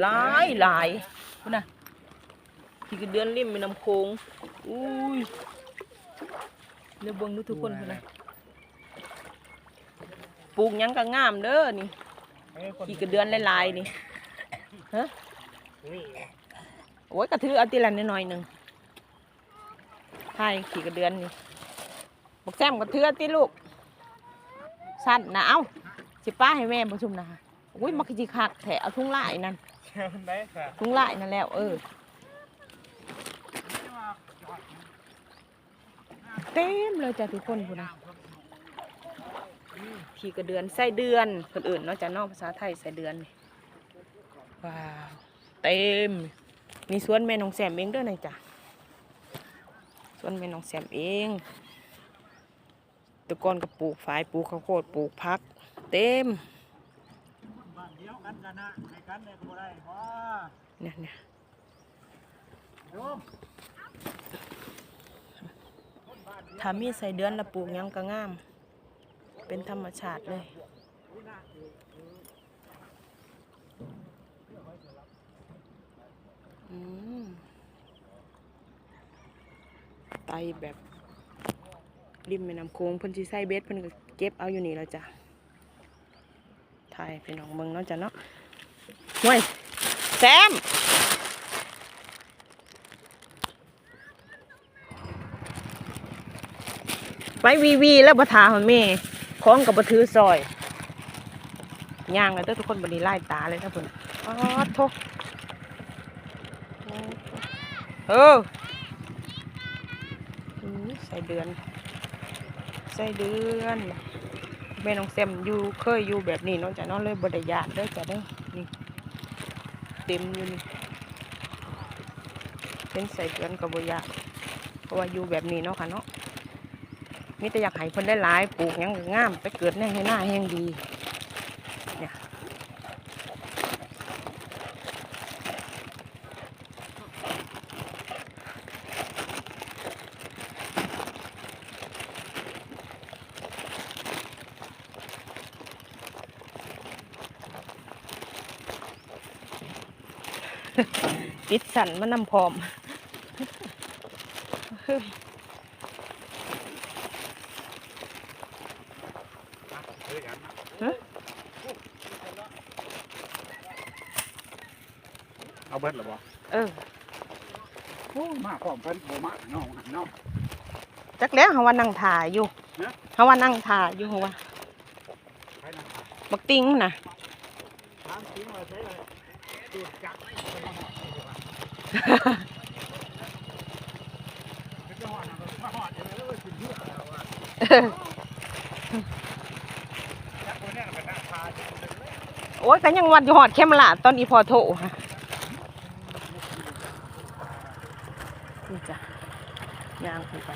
หลายหลายพุ่นน่ะขี่กระเดือนริมแม่น้ำโขงอุ้ยเดี๋ยวเบิ่งดูทุกคนพุ่นน่ะปลูกหยังก็งามเด้อนี่ขี่กระเดือนหลายๆนี่ฮะโอ้ยกระถือเอาทีละน้อยๆหนึงใช่ขี่กระเดือนนี่บอกแซมกระเทือติลูก สั้นนะเอ้าสิป้าให้แม่ประชุมนะอุ้ยมักจิคักแถเอาทุ่งลายนั่น ได้ค่ะทุ่งลายนั่นแล้ว เออ เต็มเลยจ้ะทุกคนพูดนะขี่กระเดือนไส้เดือนคนอื่นเนอกจากนอกภาษาไทยไส้เดือนนี่ว้าวเต็มนี่สวนแม่น้องแซมเองเด้วยนะจ้ะสวนแม่น้องแซมเองแตะกอนก็ปลูกฝายปลูกข้าวโพดปลูกพัก เต็มบ้านเดียว กันกันนะให้กันได้ก็บ่ได้เพรานี่ยเนี่ยโยมถ้ามีใส่เดือนละปลูกยังก็งาม เป็นธรรมชาติเลยไตแบบริมแม่น้ำโขงเพิ่นสิใส่เบ็ดเพิ่นก็เก็บเอาอยู่นี่แล้วจ้ะ ถ่ายพี่น้องเบิ่งเนาะจ้ะเนาะห่วยแซมไปวีวีแล้วบัทาของแม่ของกับบัถือซอยย่างเลยทุกคนบันนี้ไล่ตาเลยนะเพิ่นอ๋อโทเอออืมใส่เดือน ใส่เดือน แม่น้องแซมอยู่เคยอยู่แบบนี้น้องจะน้องเลยบไดยานเด้อจะได้นี่เต็มอยู่นี่เป็นใส่เดือนกับบยาเพราะว่าอยู่แบบนี้เนาะค่ะเนาะมิแต่อยากให้เพิ่นได้หลายปลูกยังงามไปเกิดในให้หน้าแห้งดี ติดสันมันนำพร้อมเอาเบิดหรอบ่เออโอ้มาพร้อมเพิ่นบ่มาน้องน้องจักแล้วเฮาว่านั่งถ่ายอยู่ฮะเฮาว่านั่งถ่ายอยู่เฮาว่าไปนะบักติ้งน่ะ ฮ่าฮ่าหอดนี่ดีกว่าเป็นจังหวะนั้นมาหอดอย่างนั้นแล้วก็สิเลือดแล้วว่าจักคนยโอ้ยก็ยังวัดอยู่หอดเข้มละตอนอีพอโทรฮะนี่จ้ะย่างไป